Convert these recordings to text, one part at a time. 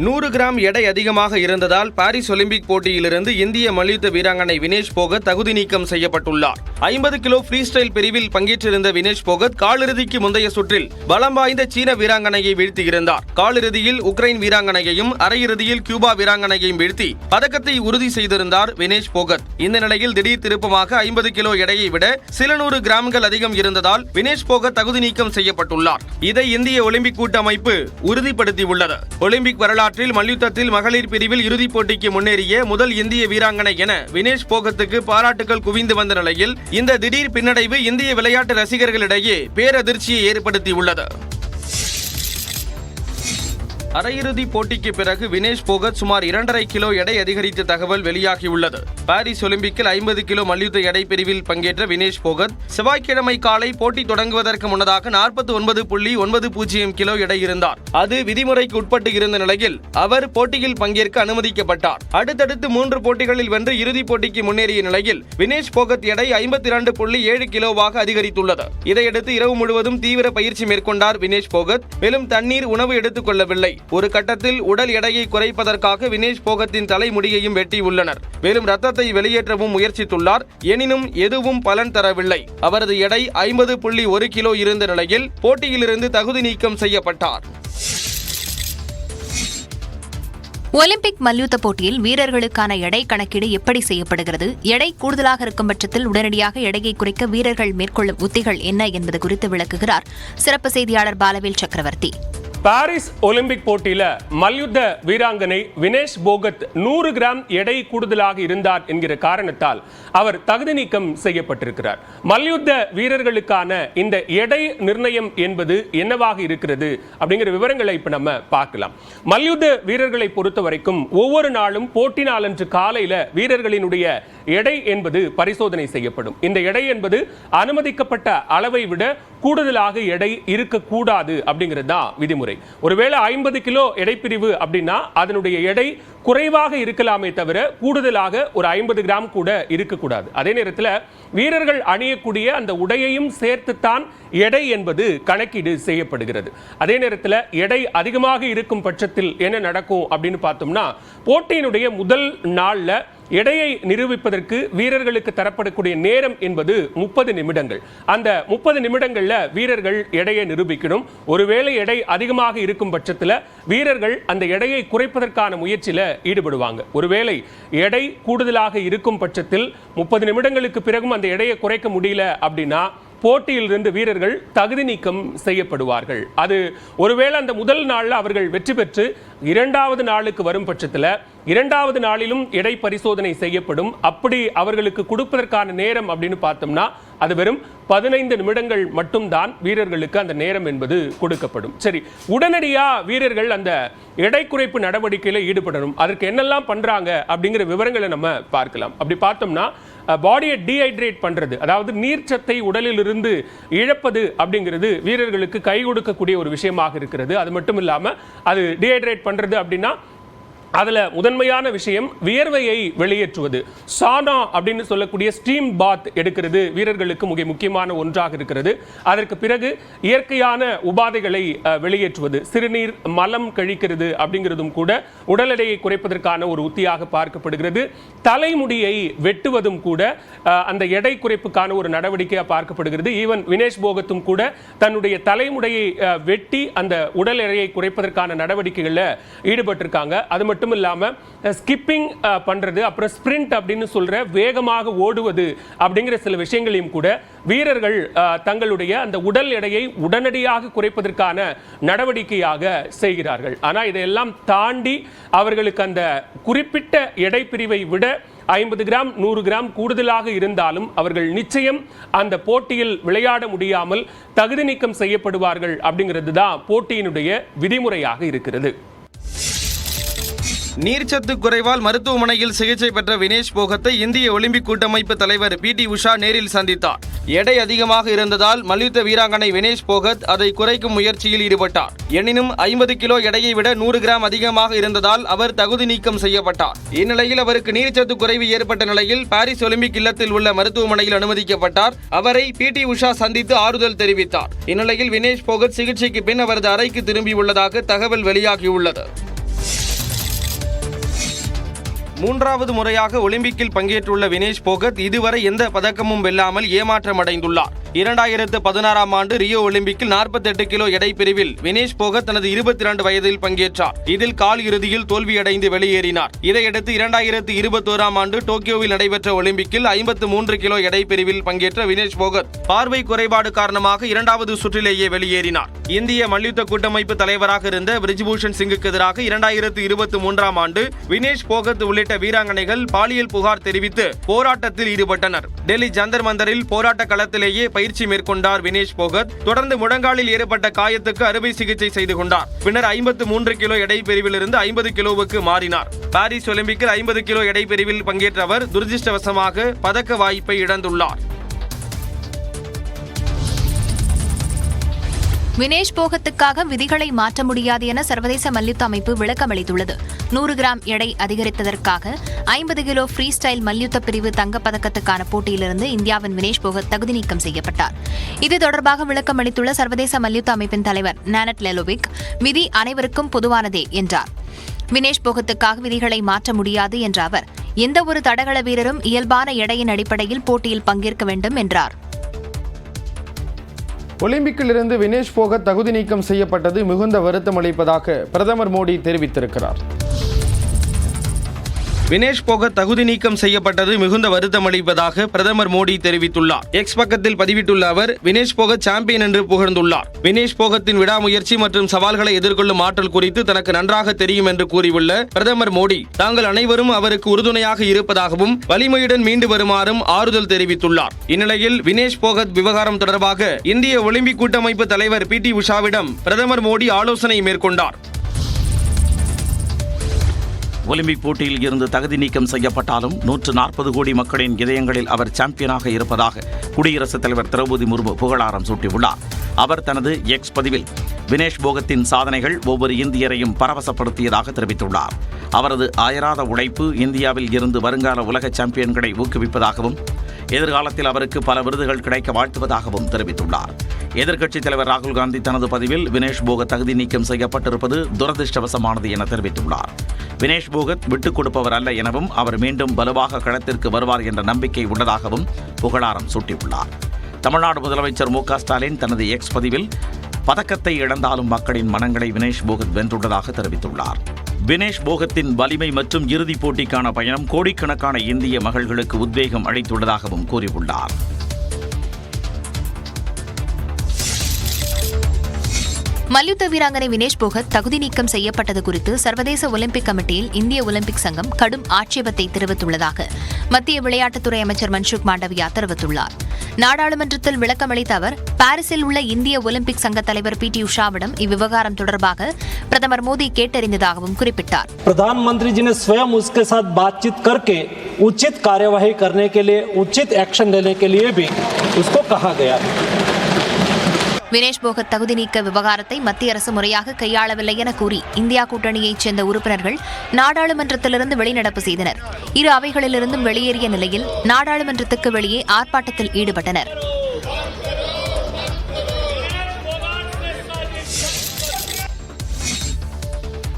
நூறு கிராம் எடை அதிகமாக இருந்ததால் பாரிஸ் ஒலிம்பிக் போட்டியிலிருந்து இந்திய மல்யுத்த வீராங்கனை வினேஷ் போகத் தகுதி நீக்கம் செய்யப்பட்டுள்ளார். ஐம்பது கிலோ ஃப்ரீ ஸ்டைல் பிரிவில் பங்கேற்றிருந்த வினேஷ் போகத் காலிறுதிக்கு முந்தைய சுற்றில் பலம் வாய்ந்த சீன வீராங்கனையை வீழ்த்தியிருந்தார் காலிறுதியில் உக்ரைன் வீராங்கனையையும் அரையிறுதியில் கியூபா வீராங்கனையையும் வீழ்த்தி பதக்கத்தை உறுதி செய்திருந்தார் வினேஷ் போகத். இந்த நிலையில் திடீர் திருப்பமாக ஐம்பது கிலோ எடையை விட சில நூறு கிராம்கள் அதிகம் இருந்ததால் வினேஷ் போகத் தகுதி நீக்கம் செய்யப்பட்டுள்ளார். இதை இந்திய ஒலிம்பிக் கூட்டமைப்பு உறுதிப்படுத்தியுள்ளது. ஒலிம்பிக் வரலாறு வரலாற்றில் மல்யுத்தத்தில் மகளிர் பிரிவில் இறுதிப் போட்டிக்கு முன்னேறிய முதல் இந்திய வீராங்கனை என வினேஷ் போகத்துக்கு பாராட்டுகள் குவிந்து வந்த நிலையில் இந்த திடீர் பின்னடைவு இந்திய விளையாட்டு ரசிகர்களிடையே பேரதிர்ச்சியை ஏற்படுத்தியுள்ளது. அரையிறுதி போட்டிக்கு பிறகு வினேஷ் போகத் சுமார் இரண்டரை கிலோ எடை அதிகரித்த தகவல் வெளியாகியுள்ளது. பாரிஸ் ஒலிம்பிக்கில் ஐம்பது கிலோ மல்யுத்த எடை பிரிவில் பங்கேற்ற வினேஷ் போகத் செவ்வாய்க்கிழமை காலை போட்டி தொடங்குவதற்கு முன்னதாக நாற்பத்தி ஒன்பது புள்ளி ஒன்பது பூஜ்ஜியம் கிலோ எடை இருந்தார். அது விதிமுறைக்கு உட்பட்டு இருந்த நிலையில் அவர் போட்டியில் பங்கேற்க அனுமதிக்கப்பட்டார். அடுத்தடுத்து மூன்று போட்டிகளில் வென்று இறுதிப் போட்டிக்கு முன்னேறிய நிலையில் வினேஷ் போகத் எடை ஐம்பத்தி இரண்டு புள்ளி ஏழு கிலோவாக அதிகரித்துள்ளது. இதையடுத்து இரவு முழுவதும் தீவிர பயிற்சி மேற்கொண்டார் வினேஷ் போகத் மேலும் தண்ணீர் உணவு எடுத்துக் கொள்ளவில்லை. ஒரு கட்டத்தில் உடல் எடையை குறைப்பதற்காக வினேஷ் போகத்தின் தலைமுடியையும் வெட்டியுள்ளனர் மேலும் ரத்தத்தை வெளியேற்றவும் முயற்சித்துள்ளார். எனினும் எதுவும் பலன் தரவில்லை. அவரது எடை ஐம்பது புள்ளி ஒரு கிலோ இருந்த நிலையில் போட்டியிலிருந்து தகுதி நீக்கம் செய்யப்பட்டார். ஒலிம்பிக் மல்யுத்த போட்டியில் வீரர்களுக்கான எடை கணக்கீடு எப்படி செய்யப்படுகிறது? எடை கூடுதலாக இருக்கும் பட்சத்தில் உடனடியாக எடையை குறைக்க வீரர்கள் மேற்கொள்ளும் உத்திகள் என்ன என்பது குறித்து விளக்குகிறார் சிறப்பு செய்தியாளர் பாலவேல் சக்கரவர்த்தி. பாரிஸ் ஒலிம்பிக் போட்டியில மல்யுத்த வீராங்கனை வினேஷ் போகத் நூறு கிராம் எடை கூடுதலாக இருந்தார் என்கிற காரணத்தால் அவர் தகுதி நீக்கம் செய்யப்பட்டிருக்கிறார். மல்யுத்த வீரர்களுக்கான இந்த எடை நிர்ணயம் என்பது என்னவாக இருக்கிறது அப்படிங்கிற விவரங்களை இப்ப நம்ம பார்க்கலாம். மல்யுத்த வீரர்களை பொறுத்த வரைக்கும் ஒவ்வொரு நாளும் போட்டி நாளன்று காலையில வீரர்களினுடைய எடை என்பது பரிசோதனை செய்யப்படும். இந்த எடை என்பது அனுமதிக்கப்பட்ட அளவை விட கூடுதலாக எடை இருக்கக்கூடாது அப்படிங்கிறது தான் விதிமுறை. ஒருவேளை ஐம்பது கிலோ எடைப்பிரிவு அப்படின்னா அதனுடைய எடை குறைவாக இருக்கலாமே தவிர கூடுதலாக ஒரு ஐம்பது கிராம் கூட இருக்கக்கூடாது. அதே நேரத்தில் வீரர்கள் அணியக்கூடிய அந்த உடையையும் சேர்த்துத்தான் எடை என்பது கணக்கீடு செய்யப்படுகிறது. அதே நேரத்தில் எடை அதிகமாக இருக்கும் பட்சத்தில் என்ன நடக்கும் அப்படின்னு பார்த்தோம்னா போட்டியினுடைய முதல் நாளில் எடையை நிரூபிப்பதற்கு வீரர்களுக்கு தரப்படக்கூடிய நேரம் என்பது முப்பது நிமிடங்கள். அந்த முப்பது நிமிடங்கள்ல வீரர்கள் எடையை நிரூபிக்கணும். ஒருவேளை எடை அதிகமாக இருக்கும் பட்சத்தில் வீரர்கள் அந்த எடையை குறைப்பதற்கான முயற்சியில் ஈடுபடுவாங்க. ஒருவேளை எடை கூடுதலாக இருக்கும் பட்சத்தில் முப்பது நிமிடங்களுக்கு பிறகும் அந்த எடையை குறைக்க முடியல அப்படின்னா போட்டியிலிருந்து வீரர்கள் தகுதி நீக்கம் செய்யப்படுவார்கள். அது ஒருவேளை அந்த முதல் நாளில் அவர்கள் வெற்றி பெற்று இரண்டாவது நாளுக்கு வரும் பட்சத்தில் இரண்டாவது நாளிலும் எடை பரிசோதனை செய்யப்படும். அப்படி அவர்களுக்கு கொடுப்பதற்கான நேரம் அப்படின்னு பார்த்தோம்னா அது வெறும் பதினைந்து நிமிடங்கள் மட்டும்தான் வீரர்களுக்கு அந்த நேரம் என்பது கொடுக்கப்படும். சரி உடனடியாக வீரர்கள் அந்த எடை குறைப்பு நடவடிக்கையில் ஈடுபடணும். அதற்கு என்னெல்லாம் பண்றாங்க அப்படிங்கிற விவரங்களை நம்ம பார்க்கலாம். அப்படி பார்த்தோம்னா பாடியை டீஹைட்ரேட் பண்றது. அதாவது நீர்ச்சத்தை உடலில் இருந்து இழப்பது அப்படிங்கிறது வீரர்களுக்கு கை கொடுக்கக்கூடிய ஒரு விஷயமாக இருக்கிறது. அது மட்டும் இல்லாமல் அது டீஹைட்ரேட் பண்றது அப்படின்னா அதுல முதன்மையான விஷயம் வியர்வையை வெளியேற்றுவது. சானா அப்படின்னு சொல்லக்கூடிய ஸ்டீம் பாத் எடுக்கிறது வீரர்களுக்கு மிக முக்கியமான ஒன்றாக இருக்கிறது. அதற்கு பிறகு இயற்கையான உபாதைகளை வெளியேற்றுவது. சிறுநீர் மலம் கழிக்கிறது அப்படிங்கிறதும் கூட உடல் எடையை குறைப்பதற்கான ஒரு உத்தியாக பார்க்கப்படுகிறது. தலைமுடியை வெட்டுவதும் கூட அந்த எடை குறைப்புக்கான ஒரு நடவடிக்கையாக பார்க்கப்படுகிறது. ஈவன் வினேஷ் போகத்தும் கூட தன்னுடைய தலைமுடியை அஹ், வெட்டி அந்த உடல் எடையை குறைப்பதற்கான நடவடிக்கைகளில் ஈடுபட்டிருக்காங்க. அது மட்டும் இல்லாம ஸ்கிப்பிங் பண்ணுறது அப்புறம் ஸ்ப்ரிண்ட் அப்படின்னு சொல்கிற வேகமாக ஓடுவது அப்படிங்கிற சில விஷயங்களையும் கூட வீரர்கள் தங்களுடைய அந்த உடல் எடையை உடனடியாக குறைப்பதற்கான நடவடிக்கையாக செய்கிறார்கள். ஆனால் இதையெல்லாம் தாண்டி அவர்களுக்கு அந்த குறிப்பிட்ட எடை பிரிவை விட ஐம்பது கிராம் நூறு கிராம் கூடுதலாக இருந்தாலும் அவர்கள் நிச்சயம் அந்த போட்டியில் விளையாட முடியாமல் தகுதி நீக்கம் செய்யப்படுவார்கள் அப்படிங்கிறது தான் போட்டியினுடைய விதிமுறையாக இருக்கிறது. நீர்ச்சத்து குறைவால் மருத்துவமனையில் சிகிச்சை பெற்ற வினேஷ் போகத்தை இந்திய ஒலிம்பிக் கூட்டமைப்பு தலைவர் பி டி உஷா நேரில் சந்தித்தார். எடை அதிகமாக இருந்ததால் மல்யுத்த வீராங்கனை வினேஷ் போகத் அதை குறைக்கும் முயற்சியில் ஈடுபட்டார். எனினும் ஐம்பது கிலோ எடையை விட நூறு கிராம் அதிகமாக இருந்ததால் அவர் தகுதி நீக்கம் செய்யப்பட்டார். இந்நிலையில் அவருக்கு நீர்ச்சத்து குறைவு ஏற்பட்ட நிலையில் பாரிஸ் ஒலிம்பிக் இல்லத்தில் உள்ள மருத்துவமனையில் அனுமதிக்கப்பட்டார். அவரை பி டி உஷா சந்தித்து ஆறுதல் தெரிவித்தார். இந்நிலையில் வினேஷ் போகத் சிகிச்சைக்கு பின் அவரது அறைக்கு திரும்பியுள்ளதாக தகவல் வெளியாகியுள்ளது. மூன்றாவது முறையாக ஒலிம்பிக்கில் பங்கேற்றுள்ள வினேஷ் போகத் இதுவரை எந்த பதக்கமும் வெல்லாமல் ஏமாற்றமடைந்துள்ளார். இரண்டாயிரத்து பதினாறாம் ஆண்டு ரியோ ஒலிம்பிக்கில் 48 கிலோ எடை பிரிவில் வினேஷ் போகத் தனது இருபத்தி இரண்டு வயதில் பங்கேற்றார். இதில் கால் இறுதியில் தோல்வியடைந்து வெளியேறினார். இதையடுத்து இரண்டாயிரத்து இருபத்தோராம் ஆண்டு டோக்கியோவில் நடைபெற்ற ஒலிம்பிக்கில் ஐம்பத்து மூன்று கிலோ எடை பிரிவில் பங்கேற்ற வினேஷ் போகத் பார்வை குறைபாடு காரணமாக இரண்டாவது சுற்றிலேயே வெளியேறினார். இந்திய மல்யுத்த கூட்டமைப்பு தலைவராக இருந்த பிரிஜ்பூஷன் சிங்குக்கு எதிராக இரண்டாயிரத்து இருபத்தி மூன்றாம் ஆண்டு வினேஷ் போகத் உள்ளிட்ட வீராங்கனைகள் பாலியல் புகார் தெரிவித்து போராட்டத்தில் ஈடுபட்டனர். டெல்லி ஜந்தர் மந்தரில் போராட்ட களத்திலேயே பயிற்சி மேற்கொண்டார் வினேஷ் போகத். தொடர்ந்து முழங்காலில் ஏற்பட்ட காயத்துக்கு அறுவை சிகிச்சை செய்து கொண்டார். பின்னர் ஐம்பத்து மூன்று கிலோ எடை பிரிவிலிருந்து ஐம்பது கிலோவுக்கு மாறினார். பாரிஸ் ஒலிம்பிக்கில் ஐம்பது கிலோ எடை பிரிவில் பங்கேற்ற அவர் துரதிருஷ்டவசமாக பதக்க வாய்ப்பை இழந்துள்ளார். வினேஷ் போகத்துக்காக விதிகளை மாற்ற முடியாது என சர்வதேச மல்யுத்த அமைப்பு விளக்கம் அளித்துள்ளது. நூறு கிராம் எடை அதிகரித்ததற்காக ஐம்பது கிலோ ஃப்ரீ ஸ்டைல் மல்யுத்த பிரிவு தங்கப்பதக்கத்துக்கான போட்டியிலிருந்து இந்தியாவின் வினேஷ் போகத் தகுதி நீக்கம் செய்யப்பட்டார். இது தொடர்பாக விளக்கம் அளித்துள்ள சர்வதேச மல்யுத்த அமைப்பின் தலைவர் நானட் லெலோவிக் விதி அனைவருக்கும் பொதுவானதே என்றார். வினேஷ் போகத்துக்காக விதிகளை மாற்ற முடியாது என்ற அவர் எந்த ஒரு தடகள வீரரும் இயல்பான எடையின் அடிப்படையில் போட்டியில் பங்கேற்க வேண்டும் என்றார். ஒலிம்பிக்கிலிருந்து வினேஷ் போக தகுதி நீக்கம் செய்யப்பட்டது மிகுந்த வருத்தம் அளிப்பதாக பிரதமர் மோடி தெரிவித்திருக்கிறார். வினேஷ் போகத் தகுதி நீக்கம் செய்யப்பட்டது மிகுந்த வருத்தம் அளிப்பதாக பிரதமர் மோடி தெரிவித்துள்ளார். எக்ஸ் பக்கத்தில் பதிவிட்டுள்ள அவர் வினேஷ் போகத் சாம்பியன் என்று புகழ்ந்துள்ளார். வினேஷ் போகத்தின் விடாமுயற்சி மற்றும் சவால்களை எதிர்கொள்ளும் ஆற்றல் குறித்து தனக்கு நன்றாக தெரியும் என்று கூறியுள்ள பிரதமர் மோடி தாங்கள் அனைவரும் அவருக்கு உறுதுணையாக இருப்பதாகவும் வலிமையுடன் மீண்டு வருமாறும் ஆறுதல் தெரிவித்துள்ளார். இந்நிலையில் வினேஷ் போகத் விவகாரம் தொடர்பாக இந்திய ஒலிம்பிக் கூட்டமைப்பு தலைவர் பி டி உஷாவிடம் பிரதமர் மோடி ஆலோசனை மேற்கொண்டார். ஒலிம்பிக் போட்டியில் இருந்து தகுதி நீக்கம் செய்யப்பட்டாலும் நூற்று நாற்பது கோடி மக்களின் இதயங்களில் அவர் சாம்பியனாக இருப்பதாக குடியரசுத் தலைவர் திரௌபதி முர்மு புகழாரம் சூட்டியுள்ளார். அவர் தனது எக்ஸ் பதிவில் வினேஷ் போகத்தின் சாதனைகள் ஒவ்வொரு இந்தியரையும் பரவசப்படுத்தியதாக தெரிவித்துள்ளார். அவரது அயராத உழைப்பு இந்தியாவில் இருந்து வருங்கால உலக சாம்பியன்களை ஊக்குவிப்பதாகவும் எதிர்காலத்தில் அவருக்கு பல விருதுகள் கிடைக்க வாழ்த்துவதாகவும் தெரிவித்துள்ளார். எதிர்க்கட்சித் தலைவர் ராகுல் காந்தி தனது பதிவில் வினேஷ் போக தகுதி நீக்கம் செய்யப்பட்டிருப்பது துரதிருஷ்டவசமானது என தெரிவித்துள்ளார். வினேஷ் புகத் விட்டுக் கொடுப்பவர் அல்ல எனவும் அவர் மீண்டும் வலுவாக களத்திற்கு வருவார் என்ற நம்பிக்கை உள்ளதாகவும் புகழாரம் சூட்டியுள்ளார். தமிழ்நாடு முதலமைச்சர் மு ஸ்டாலின் தனது எக்ஸ் பதிவில் பதக்கத்தை இழந்தாலும் மக்களின் மனங்களை வினேஷ் போகத் வென்றுள்ளதாக தெரிவித்துள்ளார். வினேஷ் போகத்தின் வலிமை மற்றும் இறுதிப் போட்டிக்கான பயணம் கோடிக்கணக்கான இந்திய மகள்களுக்கு உத்வேகம் அளித்துள்ளதாகவும் கூறியுள்ளார். மல்யுத்த வீராங்கனை வினேஷ் போகத் தகுதி நீக்கம் செய்யப்பட்டது குறித்து சர்வதேச ஒலிம்பிக் கமிட்டியில் இந்திய ஒலிம்பிக் சங்கம் கடும் ஆட்சேபத்தை தெரிவித்துள்ளதாக மத்திய விளையாட்டுத்துறை அமைச்சர் மன்சுக் மாண்டவியா தெரிவித்துள்ளார் நாடாளுமன்றத்தில் விளக்கமளித்த அவர் பாரிஸில் உள்ள இந்திய ஒலிம்பிக் சங்க தலைவர் பி டி உஷாவிடம் இவ்விவகாரம் தொடர்பாக பிரதமர் மோடி கேட்டறிந்ததாகவும் குறிப்பிட்டார் प्रधानमंत्री जी ने स्वयं उसके साथ बातचीत करके उचित कार्यवाही करने के लिए उचित एक्शन लेने के लिए भी उसको कहा गया है வினேஷ் போகத் தகுதி நீக்க விவகாரத்தை மத்திய அரசு முறையாக கையாளவில்லை என கூறி இந்தியா கூட்டணியைச் சேர்ந்த உறுப்பினர்கள் நாடாளுமன்றத்திலிருந்து வெளிநடப்பு செய்தனர். இரு அவைகளிலிருந்தும் வெளியேறிய நிலையில் நாடாளுமன்றத்துக்கு வெளியே ஆர்ப்பாட்டத்தில் ஈடுபட்டனர்.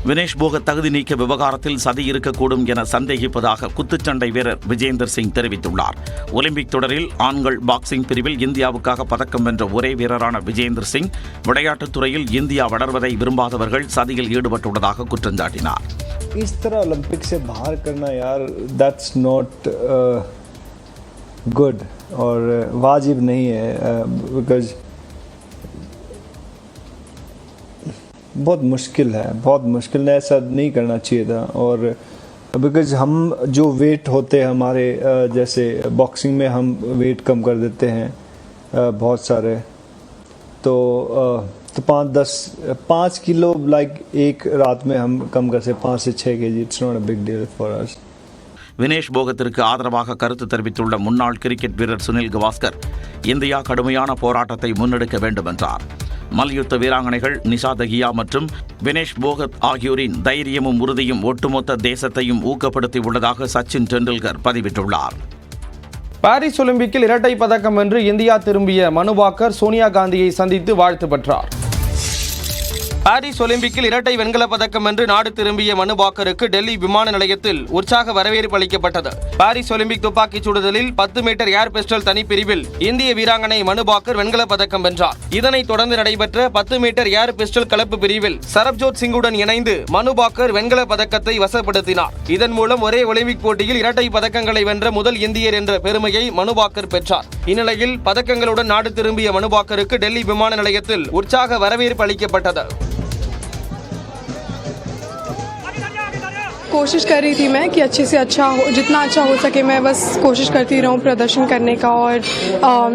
வினேஷ் போகத் தகுதி நீக்க விவகாரத்தில் சதி இருக்கக்கூடும் என சந்தேகிப்பதாக குத்துச்சண்டை வீரர் விஜேந்தர் சிங் தெரிவித்துள்ளார் ஒலிம்பிக் தொடரில் ஆண்கள் பாக்ஸிங் பிரிவில் இந்தியாவுக்காக பதக்கம் வென்ற ஒரே வீரரான விஜேந்தர் சிங் விளையாட்டுத் துறையில் இந்தியா வளர்வதை விரும்பாதவர்கள் சதியில் ஈடுபட்டுள்ளதாக குற்றம் சாட்டினார் इस तरह ओलंपिक से बाहर करना यार दैट्स नॉट गुड और वाजिब नहीं है बिकॉज बहुत मुश्किल है बहुत मुश्किल है ऐसा नहीं करना चाहिए था और बिकॉज हम जो वेट होते हैं हमारे uh, जैसे बॉक्सिंग में हम वेट कम कर देते हैं uh, बहुत सारे तो uh, तो पाँच दस पाँच किलो लाइक एक रात में हम कम कर सकते पाँच से छः के जी it's not a big deal for us Vinesh போகத்திற்கு ஆதரவாக கருத்து தெரிவித்துள்ள முன்னாள் கிரிக்கெட் வீரர் சுனில் கவாஸ்கர் இந்தியா கடுமையான போராட்டத்தை முன்னெடுக்க வேண்டும் என்றார் மல்யுத்த வீராங்கனைகள் நிஷா தகியா மற்றும் வினேஷ் போகத் ஆகியோரின் தைரியமும் உறுதியும் ஒட்டுமொத்த தேசத்தையும் ஊக்கப்படுத்தி உள்ளதாக சச்சின் டெண்டுல்கர் பதிவிட்டுள்ளார். பாரிஸ் ஒலிம்பிக்கில் இரட்டை பதக்கம் வென்று இந்தியா திரும்பிய மனுபாக்கர் சோனியா காந்தியை சந்தித்து வாழ்த்து பெற்றார். பாரிஸ் ஒலிம்பிக்கில் இரட்டை வெண்கலப் பதக்கம் என்று நாடு திரும்பிய மனு பாக்கருக்கு டெல்லி விமான நிலையத்தில் உற்சாக வரவேற்பு அளிக்கப்பட்டது. பாரிஸ் ஒலிம்பிக் துப்பாக்கிச் சுடுதலில் பத்து மீட்டர் ஏர் பிஸ்டல் தனிப்பிரிவில் இந்திய வீராங்கனை மனு பாக்கர் வெண்கலப் பதக்கம் வென்றார். இதனைத் தொடர்ந்து நடைபெற்ற பத்து மீட்டர் ஏர் பிஸ்டல் கலப்பு பிரிவில் சரப்ஜோத் சிங்குடன் இணைந்து மனு பாக்கர் வெண்கலப் பதக்கத்தை வசப்படுத்தினார். இதன் மூலம் ஒரே ஒலிம்பிக் போட்டியில் இரட்டை பதக்கங்களை வென்ற முதல் இந்தியர் என்ற பெருமையை மனு பாக்கர் பெற்றார். இந்நிலையில் பதக்கங்களுடன் நாடு திரும்பிய மனு பாக்கருக்கு டெல்லி விமான நிலையத்தில் உற்சாக வரவேற்பு அளிக்கப்பட்டது. कोशिश कर रही थी मैं कि अच्छे से अच्छा हो जितना अच्छा हो सके मैं बस कोशिश करती रहूँ प्रदर्शन करने का और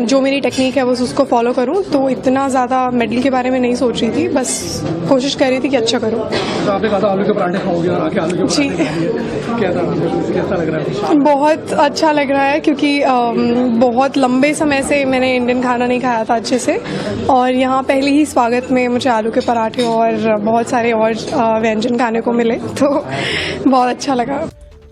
जो मेरी टेक्निक है बस उसको फॉलो करूँ। तो इतना ज़्यादा मेडल के बारे में नहीं सोच रही थी बस कोशिश कर रही थी कि अच्छा करूँ। तो आपने कहा था आलू के पराठे खाओगे और आके आलू के जी। कैसा कैसा लग रहा है? बहुत अच्छा लग रहा है क्योंकि बहुत लंबे समय से मैंने इंडियन खाना नहीं खाया था अच्छे से। और यहाँ पहले ही स्वागत में मुझे आलू के पराठे और बहुत सारे और व्यंजन खाने को मिले। तो बहुत अच्छा लगा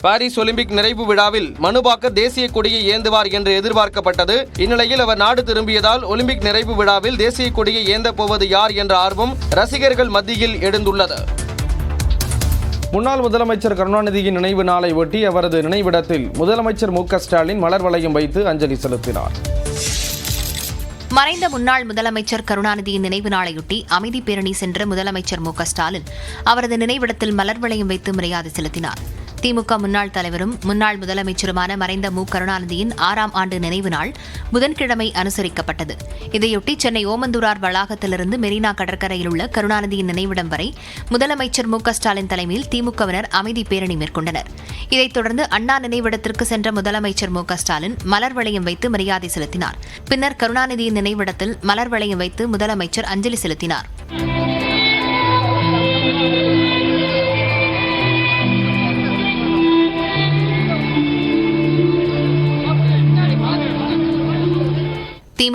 பாரிஸ் ஒலிம்பிக் நிறைவு விழாவில் மனு பாக்கர் தேசிய கொடியை ஏந்துவார் என்று எதிர்பார்க்கப்பட்டது இந்நிலையில் அவர் நாடு திரும்பியதால் ஒலிம்பிக் நிறைவு விழாவில் தேசிய கொடியை ஏந்தப் போவது யார் என்ற ஆர்வம் ரசிகர்கள் மத்தியில் எழுந்துள்ளது முன்னாள் முதலமைச்சர் கருணாநிதியின் நினைவு நாளை ஒட்டி அவரது நினைவிடத்தில் முதலமைச்சர் மு க ஸ்டாலின் மலர் வளையம் வைத்து அஞ்சலி செலுத்தினார் மறைந்த முன்னாள் முதலமைச்சர் கருணாநிதியின் நினைவு நாளையொட்டி அமைதி பேரணி சென்ற முதலமைச்சர் மு க ஸ்டாலின் அவரது நினைவிடத்தில் மலர் வளையம் வைத்து மரியாதை செலுத்தினார். திமுக முன்னாள் தலைவரும் முன்னாள் முதலமைச்சருமான மறைந்த மு. கருணாநிதியின் ஆறாம் ஆண்டு நினைவு நாள் புதன்கிழமை அனுசரிக்கப்பட்டது. இதையொட்டி சென்னை ஓமந்தூரார் வளாகத்திலிருந்து மெரினா கடற்கரையில் உள்ள கருணாநிதியின் நினைவிடம் வரை முதலமைச்சர் மு. க. ஸ்டாலின் தலைமையில் திமுகவினர் அமைதி பேரணி மேற்கொண்டனர். இதைத் தொடர்ந்து அண்ணா நினைவிடத்திற்கு சென்ற முதலமைச்சர் மு. ஸ்டாலின் மலர் வளையம் வைத்து மரியாதை செலுத்தினார். பின்னர் கருணாநிதியின் நினைவிடத்தில் மலர் வளையம் வைத்து முதலமைச்சர் அஞ்சலி செலுத்தினார்.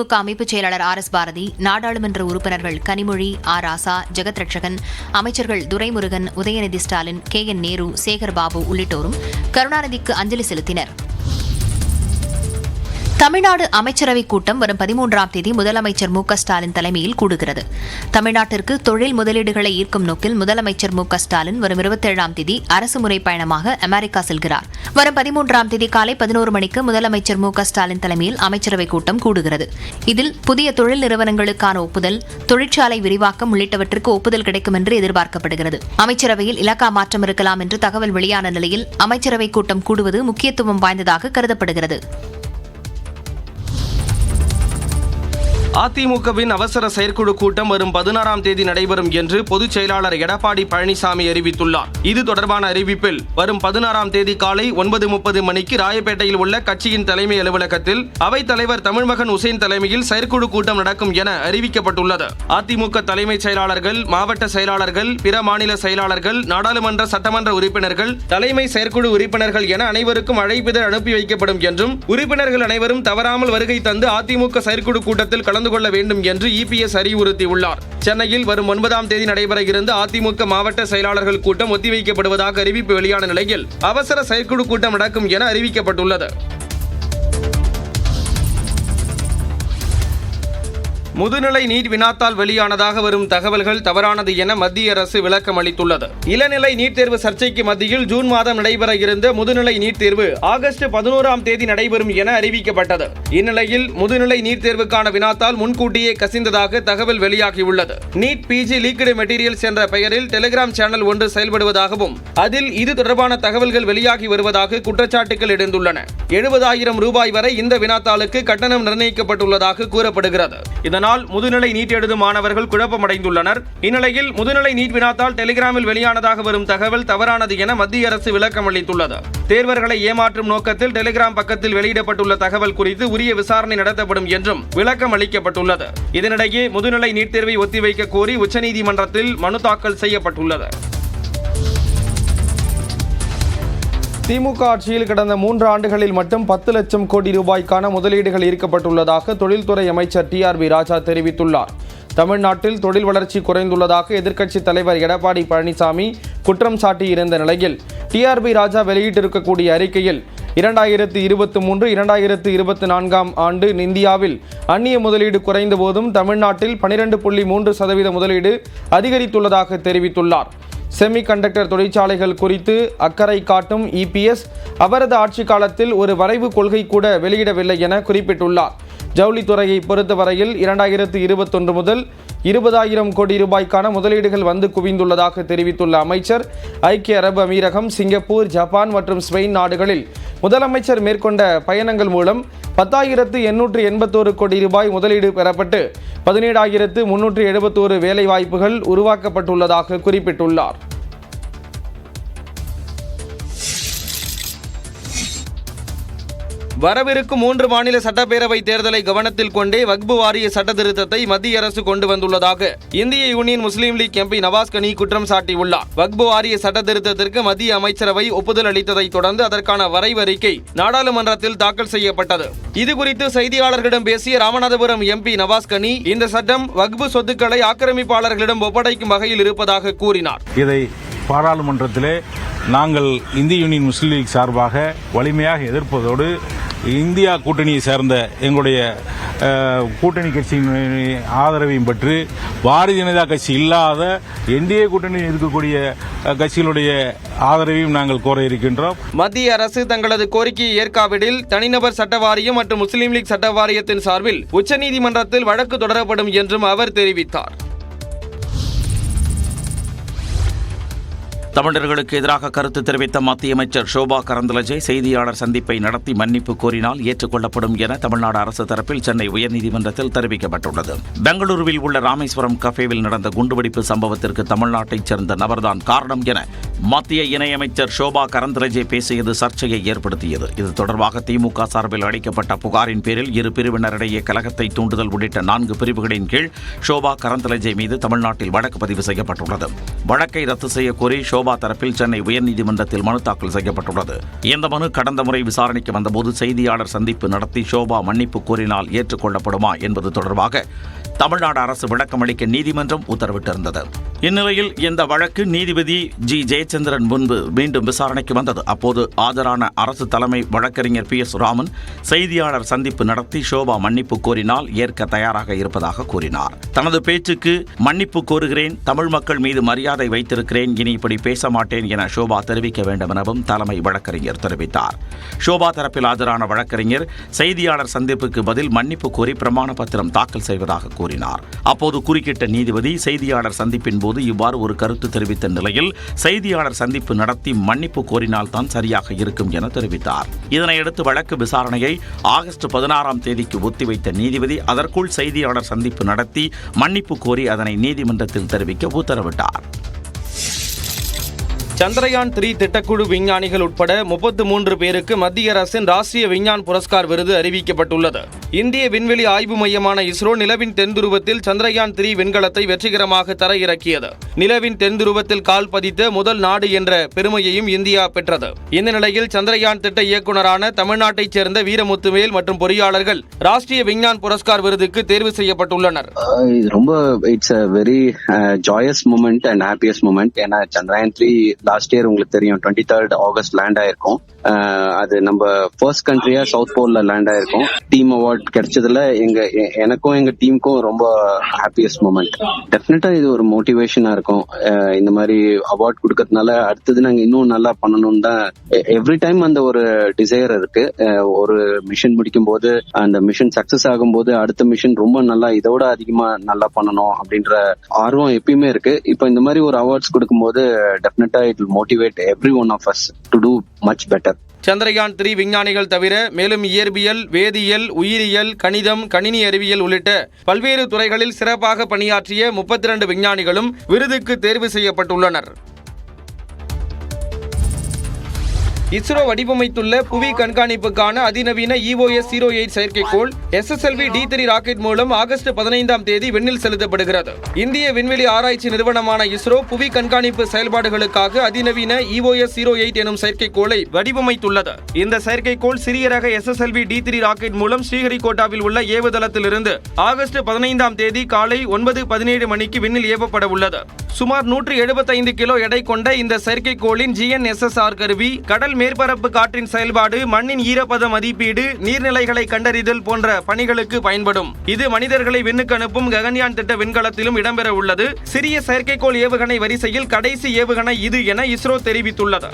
திமுக அமைப்புச் செயலாளர் ஆர் எஸ் பாரதி நாடாளுமன்ற உறுப்பினர்கள் கனிமொழி ஆர் ராசா ஜெகத் ரட்சகன் அமைச்சர்கள் துரைமுருகன் உதயநிதி ஸ்டாலின் கே என் நேரு சேகர் பாபு உள்ளிட்டோரும் கருணாநிதிக்கு அஞ்சலி செலுத்தினர். தமிழ்நாடு அமைச்சரவைக் கூட்டம் வரும் பதிமூன்றாம் தேதி முதலமைச்சர் மு ஸ்டாலின் தலைமையில் கூடுகிறது. தமிழ்நாட்டிற்கு தொழில் முதலீடுகளை ஈர்க்கும் நோக்கில் முதலமைச்சர் மு ஸ்டாலின் வரும் இருபத்தேழாம் தேதி அரசுமுறை பயணமாக அமெரிக்கா செல்கிறார். வரும் பதிமூன்றாம் தேதி காலை பதினோரு மணிக்கு முதலமைச்சர் மு ஸ்டாலின் தலைமையில் அமைச்சரவைக் கூட்டம் கூடுகிறது. இதில் புதிய தொழில் நிறுவனங்களுக்கான ஒப்புதல் தொழிற்சாலை விரிவாக்கம் உள்ளிட்டவற்றுக்கு ஒப்புதல் கிடைக்கும் என்று எதிர்பார்க்கப்படுகிறது. அமைச்சரவையில் இலக்கா மாற்றம் இருக்கலாம் என்று தகவல் வெளியான நிலையில் அமைச்சரவைக் கூட்டம் கூடுவது முக்கியத்துவம் வாய்ந்ததாக கருதப்படுகிறது. அதிமுகவின் அவசர செயற்குழு கூட்டம் வரும் பதினாறாம் தேதி நடைபெறும் என்று பொதுச் செயலாளர் எடப்பாடி பழனிசாமி அறிவித்துள்ளார். இது தொடர்பான அறிவிப்பில் வரும் பதினாறாம் தேதி காலை ஒன்பது முப்பது மணிக்கு ராயப்பேட்டையில் உள்ள கட்சியின் தலைமை அலுவலகத்தில் அவைத் தலைவர் தமிழ்மகன் உசேன் தலைமையில் செயற்குழு கூட்டம் நடக்கும் என அறிவிக்கப்பட்டுள்ளது. அதிமுக தலைமைச் செயலாளர்கள் மாவட்ட செயலாளர்கள் பிற மாநில செயலாளர்கள் நாடாளுமன்ற சட்டமன்ற உறுப்பினர்கள் தலைமை செயற்குழு உறுப்பினர்கள் என அனைவருக்கும் அழைப்பிதழ் அனுப்பி வைக்கப்படும் என்றும் உறுப்பினர்கள் அனைவரும் தவறாமல் வருகை தந்து அதிமுக செயற்குழு கூட்டத்தில் கலந்து கொள்ள வேண்டும் என்று இபிஎஸ் அறிவுறுத்தியுள்ளார். சென்னையில் வரும் ஒன்பதாம் தேதி நடைபெற இருந்த அதிமுக மாவட்ட செயலாளர்கள் கூட்டம் ஒத்திவைக்கப்படுவதாக அறிவிப்பு வெளியான நிலையில் அவசர செயற்குழு கூட்டம் நடக்கும் என அறிவிக்கப்பட்டுள்ளது. முதுநிலை நீட் வினாத்தால் வெளியானதாக வரும் தகவல்கள் தவறானது என மத்திய அரசு விளக்கம் அளித்துள்ளது. இளநிலை நீட் தேர்வு சர்ச்சைக்கு மத்தியில் ஜூன் மாதம் நடைபெற இருந்த முதுநிலை நீட் தேர்வு ஆகஸ்ட் பதினோராம் தேதி நடைபெறும் என அறிவிக்கப்பட்டது. இந்நிலையில் முதுநிலை நீட் தேர்வுக்கான வினாத்தால் முன்கூட்டியே கசிந்ததாக தகவல் வெளியாகியுள்ளது. நீட் பிஜி லீக்டு மெட்டீரியல்ஸ் என்ற பெயரில் டெலிகிராம் சேனல் ஒன்று செயல்படுவதாகவும் அதில் இது தொடர்பான தகவல்கள் வெளியாகி வருவதாக குற்றச்சாட்டுகள் எழுந்துள்ளன. எழுபதாயிரம் ரூபாய் வரை இந்த வினாத்தாளுக்கு கட்டணம் நிர்ணயிக்கப்பட்டுள்ளதாக கூறப்படுகிறது. இதனால் முதுநிலை நீட் எழுதும் மாணவர்கள் குழப்பமடைந்துள்ளனர். இந்நிலையில் முதுநிலை நீட் வினாத்தால் டெலிகிராமில் வெளியானதாக வரும் தகவல் தவறானது என மத்திய அரசு விளக்கம் அளித்துள்ளது. தேர்வர்களை ஏமாற்றும் நோக்கத்தில் டெலிகிராம் பக்கத்தில் வெளியிடப்பட்டுள்ள தகவல் குறித்து உரிய விசாரணை நடத்தப்படும் என்றும் விளக்கம் அளிக்கப்பட்டுள்ளது. இதனிடையே முதுநிலை நீட் தேர்வை ஒத்திவைக்க கோரி உச்சநீதிமன்றத்தில் மனு தாக்கல் செய்யப்பட்டுள்ளது. திமுக ஆட்சியில் கடந்த மூன்று ஆண்டுகளில் மட்டும் பத்து லட்சம் கோடி ரூபாய்க்கான முதலீடுகள் ஈர்க்கப்பட்டுள்ளதாக தொழில்துறை அமைச்சர் டி ஆர் பி ராஜா தெரிவித்துள்ளார். தமிழ்நாட்டில் தொழில் வளர்ச்சி குறைந்துள்ளதாக எதிர்க்கட்சித் தலைவர் எடப்பாடி பழனிசாமி குற்றம் சாட்டியிருந்த நிலையில் டிஆர்பி ராஜா வெளியிட்டிருக்கக்கூடிய அறிக்கையில் இரண்டாயிரத்து இருபத்தி மூன்று இரண்டாயிரத்து இருபத்தி நான்காம் ஆண்டு இந்தியாவில் அந்நிய முதலீடு குறைந்த போதும் தமிழ்நாட்டில் பனிரெண்டு புள்ளி மூன்று சதவீத முதலீடு அதிகரித்துள்ளதாக தெரிவித்துள்ளார். செமிகண்டக்டர் தொழிற்சாலைகள் குறித்து அக்கறை காட்டும் இபிஎஸ் அவரது ஆட்சி காலத்தில் ஒரு வரைவு கொள்கை கூட வெளியிடவில்லை என குறிப்பிட்டுள்ளார். ஜவுளித்துறையை பொறுத்தவரையில் இரண்டாயிரத்து இருபத்தொன்று முதல் இருபதாயிரம் கோடி ரூபாய்க்கான முதலீடுகள் வந்து குவிந்துள்ளதாக தெரிவித்துள்ள அமைச்சர் ஐக்கிய அரபு அமீரகம் சிங்கப்பூர் ஜப்பான் மற்றும் ஸ்பெயின் நாடுகளில் முதலமைச்சர் மேற்கொண்ட பயணங்கள் மூலம் பத்தாயிரத்து எண்ணூற்று எண்பத்தோரு கோடி ரூபாய் முதலீடு பெறப்பட்டு பதினேழாயிரத்து முன்னூற்று எழுபத்தோரு வேலைவாய்ப்புகள் உருவாக்கப்பட்டுள்ளதாக குறிப்பிட்டுள்ளார். வரவிருக்கும் மூன்று மாநில சட்டப்பேரவை தேர்தலை கவனத்தில் கொண்டே வக்பு வாரிய சட்ட திருத்தத்தை மத்திய அரசு கொண்டு வந்துள்ளதாக இந்திய union Muslim league MP Nawas Kani குற்றம் சாட்டியுள்ளார். வக்பு வாரிய சட்ட திருத்தத்திற்கு மத்திய அமைச்சரவை ஒப்புதல் அளித்ததை தொடர்ந்து அதற்கான வரைவறிக்கை நாடாளுமன்றத்தில் தாக்கல் செய்யப்பட்டது. இதுகுறித்து செய்தியாளர்களிடம் பேசிய ராமநாதபுரம் எம்பி நவாஸ் கனி இந்த சட்டம் வக்பு சொத்துக்களை ஆக்கிரமிப்பாளர்களிடம் ஒப்படைக்கும் வகையில் இருப்பதாக கூறினார். இதை பாராளுமன்றத்திலே நாங்கள் இந்திய யூனியன் முஸ்லீம் லீக் சார்பாக வலிமையாக எதிர்ப்பதோடு இந்தியா கூட்டணியை சேர்ந்த எங்களுடைய கூட்டணி கட்சியின் ஆதரவையும் பெற்று பாரதிய ஜனதா கட்சி இல்லாத என்டிஏ கூட்டணியில் இருக்கக்கூடிய கட்சிகளுடைய ஆதரவையும் நாங்கள் கோர இருக்கின்றோம். மத்திய அரசு தங்களது கோரிக்கையை ஏற்காவிடில் தனிநபர் சட்ட வாரியம் மற்றும் முஸ்லீம் லீக் சட்ட வாரியத்தின் சார்பில் உச்சநீதிமன்றத்தில் வழக்கு தொடரப்படும் என்றும் அவர் தெரிவித்தார். தமிழர்களுக்கு எதிராக கருத்து தெரிவித்த மத்திய அமைச்சர் ஷோபா கரந்தலஜே செய்தியாளர் சந்திப்பை நடத்தி மன்னிப்பு கோரினால் ஏற்றுக்கொள்ளப்படும் என தமிழ்நாடு அரசு தரப்பில் சென்னை உயர்நீதிமன்றத்தில் தெரிவிக்கப்பட்டுள்ளது. பெங்களூருவில் உள்ள ராமேஸ்வரம் கஃபேவில் நடந்த குண்டுவெடிப்பு சம்பவத்திற்கு தமிழ்நாட்டைச் சேர்ந்த நபர்தான் காரணம் என மத்திய இணையமைச்சர் ஷோபா கரந்தலஜே பேசியது சர்ச்சையை ஏற்படுத்தியது. இது தொடர்பாக திமுக சார்பில் அளிக்கப்பட்ட புகாரின் பேரில் இரு பிரிவினரிடையே கலகத்தை தூண்டுதல் உள்ளிட்ட நான்கு பிரிவுகளின் கீழ் ஷோபா கரந்தலஜே மீது தமிழ்நாட்டில் வழக்கு பதிவு செய்யப்பட்டுள்ளது. வழக்கை ரத்து செய்யக்கோரி கோரி ஷோபா தரப்பில் சென்னை உயர்நீதிமன்றத்தில் மனு தாக்கல் செய்யப்பட்டுள்ளது. இந்த மனு கடந்த முறை விசாரணைக்கு வந்தபோது செய்தியாளர் சந்திப்பு நடத்தி ஷோபா மன்னிப்பு கோரினால் ஏற்றுக்கொள்ளப்படுமா என்பது தொடர்பாக தமிழ்நாடு அரசு விளக்கமளிக்க நீதிமன்றம் உத்தரவிட்டிருந்தது. இந்நிலையில் இந்த வழக்கு நீதிபதி ஜி ஜெயச்சந்திரன் முன்பு மீண்டும் விசாரணைக்கு வந்தது. அப்போது ஆஜரான அரசு தலைமை வழக்கறிஞர் பி எஸ் ராமன் செய்தியாளர் சந்திப்பு நடத்தி ஷோபா மன்னிப்பு கோரினால் ஏற்க தயாராக இருப்பதாக கூறினார். தனது பேச்சுக்கு மன்னிப்பு கோருகிறேன் தமிழ் மக்கள் மீது மரியாதை வைத்திருக்கிறேன் இனி இப்படி பேச மாட்டேன் என ஷோபா தெரிவிக்க வேண்டும் எனவும் தலைமை வழக்கறிஞர் தெரிவித்தார். ஷோபா தரப்பில் ஆஜரான வழக்கறிஞர் செய்தியாளர் சந்திப்புக்கு பதில் மன்னிப்பு கோரி பிரமாண பத்திரம் தாக்கல் செய்வதாக கூறினார். அப்போது குறுக்கிட்ட நீதிபதி செய்தியாளர் சந்திப்பின் போது இவ்வாறு ஒரு கருத்து தெரிவித்த நிலையில் செய்தியாளர் சந்திப்பு நடத்தி மன்னிப்பு கோரினால் தான் சரியாக இருக்கும் என தெரிவித்தார். இதனையடுத்து வழக்கு விசாரணையை ஆகஸ்ட் பதினாறாம் தேதிக்கு ஒத்திவைத்த நீதிபதி அதற்குள் செய்தியாளர் சந்திப்பு நடத்தி மன்னிப்பு கோரி அதனை நீதிமன்றத்தில் தெரிவிக்க உத்தரவிட்டார். சந்திரயான் த்ரீ திட்டக்குழு விஞ்ஞானிகள் உட்பட முப்பத்து மூன்று பேருக்கு மத்திய அரசின் ராஷ்டிரிய விஞ்ஞான் புரஸ்கார் விருது அறிவிக்கப்பட்டுள்ளது. இந்திய விண்வெளி ஆய்வு மையமான இஸ்ரோ நிலவின் தென்துருவத்தில் சந்திரயான் த்ரீ விண்கலத்தை வெற்றிகரமாக தரையிறக்கியது. நிலவின் தென்துருவத்தில் கால் பதித்த முதல் நாடு என்ற பெருமையையும் இந்தியா பெற்றது. இந்த நிலையில் சந்திரயான் திட்ட இயக்குநரான தமிழ்நாட்டைச் சேர்ந்த வீரமுத்துவேல் மற்றும் பொறியாளர்கள் ராஷ்டிரிய விஞ்ஞான் புரஸ்கார் விருதுக்கு தேர்வு செய்யப்பட்டுள்ளனர். ரொம்ப it's a very joyous moment and happiest moment ஏன்னா சந்திரயான் த்ரீ லாஸ்ட் இயர் உங்களுக்கு தெரியும். டுவெண்ட்டி தேர்ட் ஆகஸ்ட் லேண்ட் ஆயிருக்கும் அது நம்ம ஃபர்ஸ்ட் கண்ட்ரியா சவுத் போல்ல லேண்ட் ஆயிருக்கும். டீம் அவார்ட் கிடைச்சதுல எங்க எனக்கும் எங்க டீமுக்கும் ரொம்ப ஹாப்பியஸ்ட் மூமெண்ட் டெஃபினட்டா இது ஒரு மோட்டிவேஷனா இருக்கும். இந்த மாதிரி அவார்ட் கொடுக்கறதுனால அடுத்தது நாங்க இன்னும் நல்லா பண்ணணும்னு தான் எவ்ரி டைம் அந்த ஒரு டிசையர் இருக்கு. ஒரு மிஷன் முடிக்கும் போது அந்த மிஷன் சக்சஸ் ஆகும்போது அடுத்த மிஷன் ரொம்ப நல்லா இதோட அதிகமா நல்லா பண்ணணும் அப்படின்ற ஆர்வம் எப்பயுமே இருக்கு. இப்போ இந்த மாதிரி ஒரு அவார்ட்ஸ் கொடுக்கும்போது டெஃபினட்டா it motivate every one of us to do much better Chandrayaan three விஞ்ஞானிகள் தவிர மேலும் இயற்பியல் வேதியியல் உயிரியல் கணிதம் கணினி அறிவியல் உள்ளிட்ட பல்வேறு துறைகளில் சிறப்பாக பணியாற்றிய முப்பத்தி இரண்டு விஞ்ஞானிகளும் விருதுக்கு தேர்வு செய்யப்பட்டுள்ளனர். இஸ்ரோ வடிவமைத்துள்ள புவி கண்காணிப்புக்கான அதிநவீன இஓஎஸ் ஜீரோ எயிட் செயற்கைக்கோள் எஸ்எஸ்எல்வி டி த்ரீ ராக்கெட் மூலம் ஆகஸ்ட் பதினைந்தாம் தேதி விண்ணில் செலுத்தப்படுகிறது. இந்திய விண்வெளி ஆராய்ச்சி நிறுவனமான இஸ்ரோ புவி கண்காணிப்பு செயல்பாடுகளுக்காக அதிநவீன இஓஎஸ் ஜீரோ எயிட் எனும் செயற்கைக்கோளை வடிவமைத்துள்ளது. இந்த செயற்கைக்கோள் சிறிய ரக எஸ்எஸ்எல்வி டி த்ரீ ராக்கெட் மூலம் ஸ்ரீஹரிகோட்டாவில் உள்ள ஏவுதளத்திலிருந்து ஆகஸ்ட் பதினைந்தாம் தேதி காலை ஒன்பது பதினேழு மணிக்கு விண்ணில் ஏவப்பட உள்ளது. சுமார் நூற்று எழுபத்தைந்து கிலோ எடை கொண்ட இந்த செயற்கைக்கோளின் ஜிஎன்எஸ்எஸ்ஆர் கருவி கடல் மேற்பரப்பு காற்றின் செயல்பாடு மண்ணின் ஈரப்பத மதிப்பீடு நீர்நிலைகளை கண்டறிதல் போன்ற பணிகளுக்கு பயன்படும். இது மனிதர்களை விண்ணுக்கு அனுப்பும் ககன்யான் திட்ட விண்கலத்திலும் இடம்பெற உள்ளது. சிறிய செயற்கைக்கோள் ஏவுகணை வரிசையில் கடைசி ஏவுகணை இது என இஸ்ரோ தெரிவித்துள்ளது.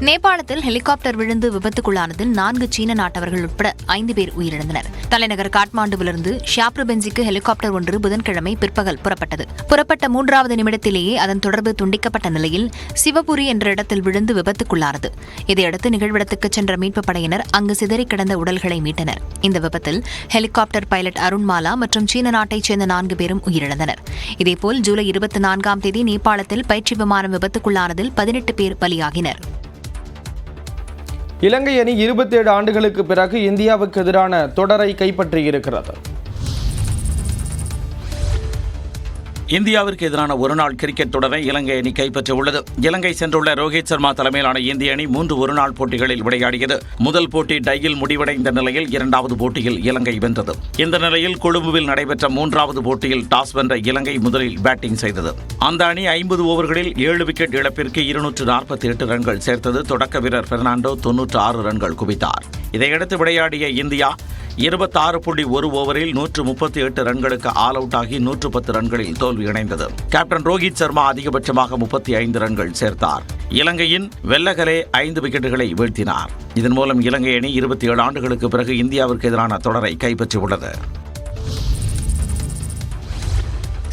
நேபாளத்தில் ஹெலிகாப்டர் விழுந்து விபத்துக்குள்ளானதில் நான்கு சீன நாட்டவர்கள் உட்பட ஐந்து பேர் உயிரிழந்தனர். தலைநகர் காட்மாண்டுவிலிருந்து ஷியாப்ருபென்சிக்கு ஹெலிகாப்டர் ஒன்று புதன்கிழமை பிற்பகல் புறப்பட்டது. புறப்பட்ட மூன்றாவது நிமிடத்திலேயே அதன் தொடர்பு துண்டிக்கப்பட்ட நிலையில் சிவபுரி என்ற இடத்தில் விழுந்து விபத்துக்குள்ளானது. இதையடுத்து நிகழ்விடத்துக்கு சென்ற மீட்புப் படையினர் அங்கு சிதறி கிடந்த உடல்களை மீட்டனர். இந்த விபத்தில் ஹெலிகாப்டர் பைலட் அருண்மாலா மற்றும் சீன நாட்டைச் சேர்ந்த நான்கு பேரும் உயிரிழந்தனர். இதேபோல் ஜூலை இருபத்தி நான்காம் தேதி நேபாளத்தில் பயிற்சி விமானம் விபத்துக்குள்ளானதில் பதினெட்டு பேர் பலியாகினர். இலங்கை அணி இருபத்தேழு ஆண்டுகளுக்கு பிறகு இந்தியாவுக்கு எதிரான தொடரை கைப்பற்றியிருக்கிறது. இந்தியாவிற்கு எதிரான ஒருநாள் கிரிக்கெட் தொடரை இலங்கை அணி கைப்பற்றியுள்ளது. இலங்கை சென்றுள்ள ரோஹித் சர்மா தலைமையிலான இந்திய அணி மூன்று ஒருநாள் போட்டிகளில் விளையாடியது. முதல் போட்டி டையில் முடிவடைந்த நிலையில் இரண்டாவது போட்டியில் இலங்கை வென்றது. இந்த நிலையில் கொழும்புவில் நடைபெற்ற மூன்றாவது போட்டியில் டாஸ் வென்ற இலங்கை முதலில் பேட்டிங் செய்தது. அந்த அணி ஐம்பது ஓவர்களில் ஏழு விக்கெட் இழப்பிற்கு இருநூற்று நாற்பத்தி எட்டு ரன்கள் சேர்த்தது. தொடக்க வீரர் பெர்னாண்டோ தொன்னூற்று ஆறு ரன்கள் குவித்தார். இதையடுத்து விளையாடிய இந்தியா இருபத்தாறு புள்ளி ஒரு ஓவரில் நூற்று முப்பத்தி எட்டு ரன்களுக்கு ஆல் அவுட் ஆகி நூற்று பத்து ரன்களில் தோல்வியடைந்தது கேப்டன் ரோஹித் சர்மா அதிகபட்சமாக முப்பத்தி ஐந்து ரன்கள் சேர்த்தார். இலங்கையின் வெள்ளகலே ஐந்து விக்கெட்டுகளை வீழ்த்தினார். இதன் மூலம் இலங்கை அணி இருபத்தி ஏழு ஆண்டுகளுக்கு பிறகு இந்தியாவிற்கு எதிரான தொடரை கைப்பற்றியுள்ளது.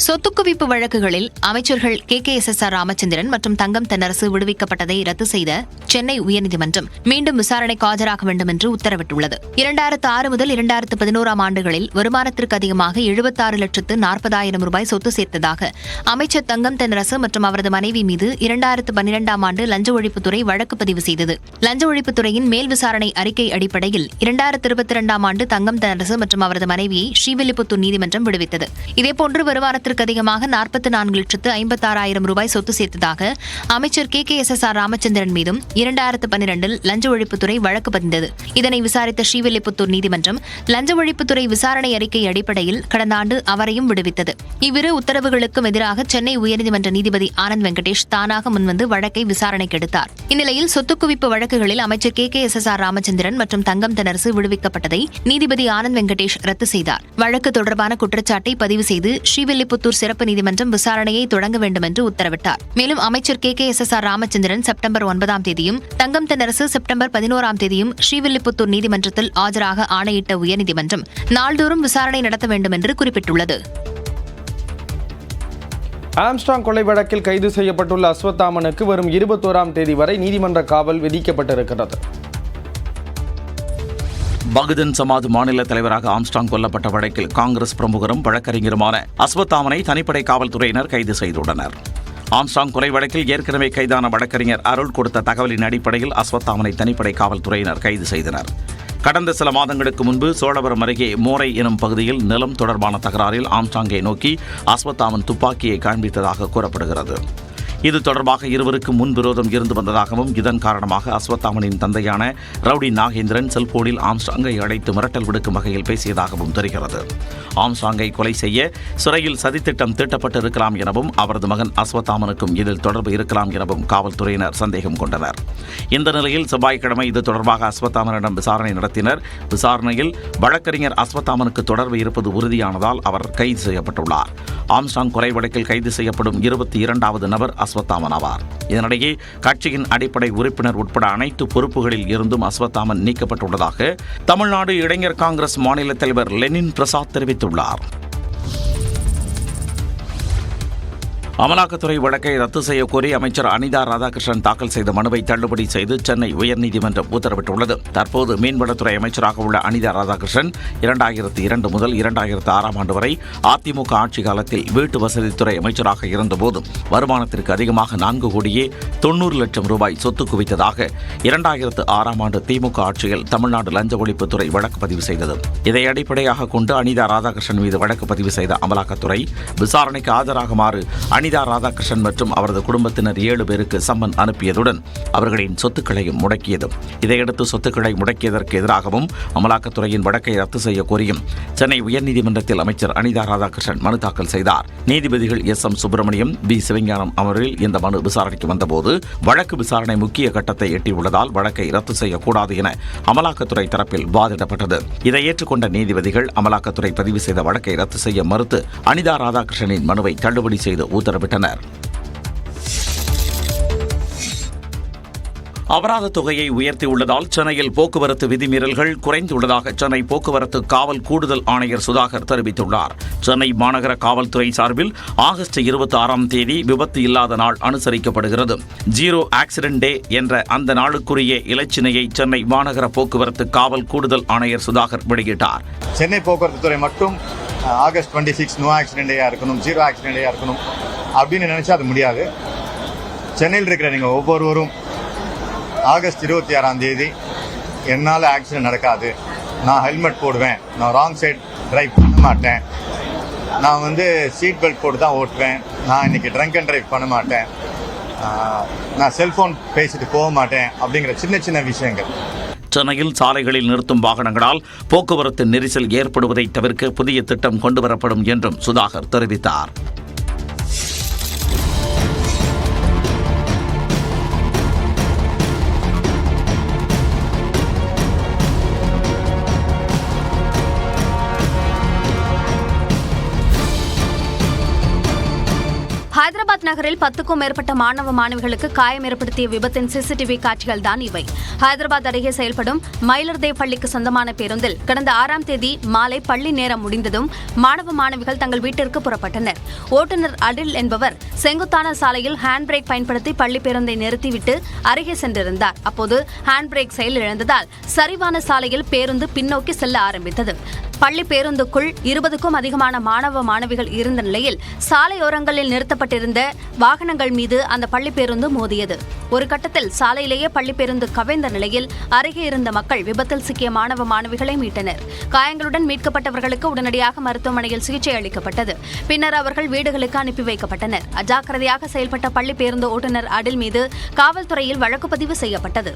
சொத்துக்குவிப்பு வழக்குகளில் அமைச்சர்கள் K. K. S. S. R. Ramachandran மற்றும் தங்கம் தென்னரசு விடுவிக்கப்பட்டதை ரத்து செய்த சென்னை உயர்நீதிமன்றம் மீண்டும் விசாரணைக்கு ஆஜராக வேண்டும் என்று உத்தரவிட்டுள்ளது. இரண்டாயிரத்து ஆறு முதல் இரண்டாயிரத்து பதினோராம் ஆண்டுகளில் வருமானத்திற்கு அதிகமாக எழுபத்தாறு லட்சத்து நாற்பதாயிரம் ரூபாய் சொத்து சேர்த்ததாக அமைச்சர் தங்கம் தென்னரசு மற்றும் அவரது மனைவி மீது இரண்டாயிரத்து பன்னிரெண்டாம் ஆண்டு லஞ்ச ஒழிப்புத்துறை வழக்கு பதிவு செய்தது. லஞ்ச ஒழிப்புத்துறையின் மேல் விசாரணை அறிக்கை அடிப்படையில் இரண்டாயிரத்து இருபத்தி இரண்டாம் ஆண்டு தங்கம் தென்னரசு மற்றும் அவரது மனைவியை ஸ்ரீவில்லிபுத்தூர் நீதிமன்றம் விடுவித்தது. இதேபோன்று வருமானத்திற்கு அதிகமாக நாற்பத்தி நான்கு லட்சத்து ஐம்பத்தாறாயிரம் ரூபாய் சொத்து சேர்த்ததாக அமைச்சர் K. K. S. S. R. Ramachandran மீதும் இரண்டாயிரத்து பன்னிரண்டில் லஞ்ச ஒழிப்புத்துறை வழக்கு பதிந்தது. இதனை விசாரித்த ஸ்ரீவில்லிபுத்தூர் நீதிமன்றம் லஞ்ச ஒழிப்புத்துறை விசாரணை அறிக்கை அடிப்படையில் கடந்த ஆண்டு அவரையும் விடுவித்தது. இவ்விரு உத்தரவுகளுக்கும் எதிராக சென்னை உயர்நீதிமன்ற நீதிபதி ஆனந்த் வெங்கடேஷ் தானாக முன்வந்து வழக்கை விசாரணைக்கு எடுத்தார். இந்நிலையில் சொத்து குவிப்பு வழக்குகளில் அமைச்சர் K. K. S. S. R. Ramachandran மற்றும் தங்கம் தெனரசு விடுவிக்கப்பட்டதை நீதிபதி ஆனந்த் வெங்கடேஷ் ரத்து செய்தார். வழக்கு தொடர்பான குற்றச்சாட்டை பதிவு செய்து ஸ்ரீவில்லிபுத்தூர் சிறப்பு நீதிமன்றம் விசாரணையை தொடங்க வேண்டும் என்று உத்தரவிட்டார். மேலும் அமைச்சர் K. K. S. S. R. Ramachandran September ஒன்பதாம் தேதியும் தங்கம் தென்னரசு செப்டம்பர் பதினோராம் தேதியும் ஸ்ரீவில்லிபுத்தூர் நீதிமன்றத்தில் ஆஜராக ஆணையிட்ட உயர்நீதிமன்றம் நாள்தோறும் விசாரணை நடத்த வேண்டும் என்று குறிப்பிட்டுள்ளது. ஆம்ஸ்டாங் கொலை வழக்கில் கைது செய்யப்பட்டுள்ள அஸ்வத்தாமனுக்கு வரும் இருபத்தோராம் தேதி வரை நீதிமன்ற காவல் விதிக்கப்பட்டிருக்கிறது. பகுஜன் சமாஜ் மாநில தலைவராக ஆம்ஸ்டாங் கொல்லப்பட்ட வழக்கில் காங்கிரஸ் பிரமுகரும் வழக்கறிஞருமான அஸ்வத்தாமனை தனிப்படை காவல்துறையினர் கைது செய்துள்ளனர். ஆம்ஸ்டாங் கொலை வழக்கில் ஏற்கனவே கைதான வழக்கறிஞர் அருள் கொடுத்த தகவலின் அடிப்படையில் அஸ்வத்தாமனை தனிப்படை காவல்துறையினர் கைது செய்தனர். கடந்த சில மாதங்களுக்கு முன்பு சோழவரம் அருகே மோரை எனும் பகுதியில் நிலம் தொடர்பான தகராறில் ஆம்ஸ்டாங்கை நோக்கி அஸ்வத்தாமன் துப்பாக்கியை காண்பித்ததாக கூறப்படுகிறது. இது தொடர்பாக இருவருக்கு முன்விரோதம் இருந்து வந்ததாகவும் இதன் காரணமாக அஸ்வத்தாமனின் தந்தையான ரவுடி நாகேந்திரன் செல்போனில் ஆம்ஸ்டாங்கை அழைத்து மிரட்டல் விடுக்கும் வகையில் பேசியதாகவும் தெரிகிறது. ஆம்ஸ்டாங்கை கொலை செய்ய சிறையில் சதித்திட்டம் தீட்டப்பட்டிருக்கலாம் எனவும் அவரது மகன் அஸ்வத்தாமனுக்கும் இதில் தொடர்பு இருக்கலாம் எனவும் காவல்துறையினர் சந்தேகம் கொண்டனர். இந்த நிலையில் செவ்வாய்க்கிழமை இது தொடர்பாக அஸ்வத்தாமனிடம் விசாரணை நடத்தினர். விசாரணையில் வழக்கறிஞர் அஸ்வத்தாமனுக்கு தொடர்பு இருப்பது உறுதியானதால் அவர் கைது செய்யப்பட்டுள்ளார். ஆம்ஸ்டாங் கொலை வழக்கில் கைது செய்யப்படும் இருபத்தி இரண்டாவது நபர் அஸ்வத்தாமன் ஆவார். இதனிடையே கட்சியின் அடிப்படை உறுப்பினர் உட்பட அனைத்து பொறுப்புகளில் இருந்தும் அஸ்வத்தாமன் நீக்கப்பட்டுள்ளதாக தமிழ்நாடு இளைஞர் காங்கிரஸ் மாநில தலைவர் லெனின் பிரசாத் தெரிவித்துள்ளார். அமலாக்கத்துறை வழக்கை ரத்து செய்யக் கோரி அமைச்சர் அனிதா ராதாகிருஷ்ணன் தாக்கல் செய்த மனுவை தள்ளுபடி செய்து சென்னை உயர்நீதிமன்றம் உத்தரவிட்டுள்ளது. தற்போது மீன்வளத்துறை அமைச்சராக உள்ள அனிதா ராதாகிருஷ்ணன் இரண்டாயிரத்தி இரண்டு முதல் இரண்டாயிரத்து ஆறாம் ஆண்டு வரை அதிமுக ஆட்சி காலத்தில் வீட்டு வசதித்துறை அமைச்சராக இருந்தபோது வருமானத்திற்கு அதிகமாக நான்கு கோடியே தொண்ணூறு லட்சம் ரூபாய் சொத்து குவித்ததாக இரண்டாயிரத்து ஆறாம் ஆண்டு திமுக ஆட்சியில் தமிழ்நாடு லஞ்ச ஒழிப்புத்துறை வழக்கு பதிவு செய்தது. இதை அடிப்படையாக கொண்டு அனிதா ராதாகிருஷ்ணன் மீது வழக்கு பதிவு செய்த அமலாக்கத்துறை விசாரணைக்கு ஆஜராகுமாறு அனிதா ராதாகிருஷ்ணன் மற்றும் அவரது குடும்பத்தினர் ஏழு பேருக்கு சம்மன் அனுப்பியதுடன் அவர்களின் சொத்துக்களையும் முடக்கியது. இதையடுத்து சொத்துக்களை முடக்கியதற்கு எதிராகவும் அமலாக்கத்துறையின் வழக்கை ரத்து செய்ய கோரியும் சென்னை உயர்நீதிமன்றத்தில் அமைச்சர் அனிதா ராதாகிருஷ்ணன் மனு தாக்கல் செய்தார். நீதிபதிகள் S M Subramaniam P Sivagnanam அமர்வில் இந்த மனு விசாரணைக்கு வந்தபோது வழக்கு விசாரணை முக்கிய கட்டத்தை எட்டியுள்ளதால் வழக்கை ரத்து செய்யக்கூடாது என அமலாக்கத்துறை தரப்பில் வாதிடப்பட்டது. இதை ஏற்றுக்கொண்ட நீதிபதிகள் அமலாக்கத்துறை பதிவு செய்த வழக்கை ரத்து செய்ய மறுத்து அனிதா ராதாகிருஷ்ணனின் மனுவை தள்ளுபடி செய்து உத்தரவிட்டனர். அபராத தொகையை உயர்த்தியுள்ளதால் சென்னையில் போக்குவரத்து விதிமீறல்கள் குறைந்துள்ளதாக சென்னை போக்குவரத்து காவல் கூடுதல் ஆணையர் சுதாகர் தெரிவித்துள்ளார். சென்னை மாநகர காவல்துறை சார்பில் ஆகஸ்ட் இருபத்தி ஆறாம் தேதி விபத்து இல்லாத நாள் அனுசரிக்கப்படுகிறது. ஜீரோ ஆக்சிடென்ட் டே என்ற அந்த நாளுக்குரிய இலச்சினையை சென்னை மாநகர போக்குவரத்து காவல் கூடுதல் ஆணையர் சுதாகர் வெளியிட்டார். சென்னை போக்குவரத்து துறை மட்டும் August twenty six no accident இருக்கணும் ஜீரோ ஆக்சிடென்ட் இருக்கணும். அப்படின்னு நினச்சா அது முடியாது. சென்னையில் இருக்கிற நீங்கள் ஒவ்வொருவரும் ஆகஸ்ட் இருபத்தி ஆறாம் தேதி என்னால் ஆக்சிடென்ட் நடக்காது. நான் ஹெல்மெட் போடுவேன். நான் ராங் சைட் டிரைவ் பண்ண மாட்டேன். நான் வந்து சீட் பெல்ட் போட்டு தான் ஓட்டுவேன். நான் இன்னைக்கு ட்ரங்க் அண்ட் டிரைவ் பண்ண மாட்டேன். நான் செல்ஃபோன் பேசிட்டு போக மாட்டேன் அப்படிங்கிற சின்ன சின்ன விஷயங்கள். சென்னையில் சாலைகளில் நிறுத்தும் வாகனங்களால் போக்குவரத்து நெரிசல் ஏற்படுவதை தவிர்க்க புதிய திட்டம் கொண்டுவரப்படும் என்றும் சுதாகர் தெரிவித்தார். தலைநகரில் நகரில் பத்துக்கும் மேற்பட்ட மாணவ மாணவிகளுக்கு காயம் ஏற்படுத்திய விபத்தின் சிசிடிவி காட்சிகள் தான் இவை. ஹைதராபாத் அருகே செயல்படும் மயிலர்தேவ் பள்ளிக்கு சொந்தமான பேருந்தில் கடந்த ஆறாம் தேதி மாலை பள்ளி நேரம் முடிந்ததும் மாணவ மாணவிகள் தங்கள் வீட்டிற்கு புறப்பட்டனர். ஓட்டுநர் அடில் என்பவர் செங்குத்தான சாலையில் ஹேண்ட் பிரேக் பயன்படுத்தி பள்ளி பேருந்தை நிறுத்திவிட்டு அருகே சென்றிருந்தார். அப்போது ஹேண்ட் பிரேக் செயலிழந்ததால் சரிவான சாலையில் பேருந்து பின்னோக்கி செல்ல ஆரம்பித்தது. பள்ளி பேருந்துக்குள் இருபதுக்கும் அதிகமான மாணவ மாணவிகள் இருந்த நிலையில் சாலையோரங்களில் நிறுத்தப்பட்டிருந்த வாகனங்கள் மீது அந்த பள்ளி பேருந்து மோதியது. ஒரு கட்டத்தில் சாலையிலேயே பள்ளி பேருந்து கவிழ்ந்த நிலையில் அருகே இருந்த மக்கள் விபத்தில் சிக்கிய மாணவ மாணவிகளை மீட்டனர். காயங்களுடன் மீட்கப்பட்டவர்களுக்கு உடனடியாக மருத்துவமனையில் சிகிச்சை அளிக்கப்பட்டது. பின்னர் அவர்கள் வீடுகளுக்கு அனுப்பி வைக்கப்பட்டனர். அஜாக்கிரதையாக செயல்பட்ட பள்ளி பேருந்து ஓட்டுநர் அடில் மீது காவல்துறையில் வழக்கு பதிவு செய்யப்பட்டது.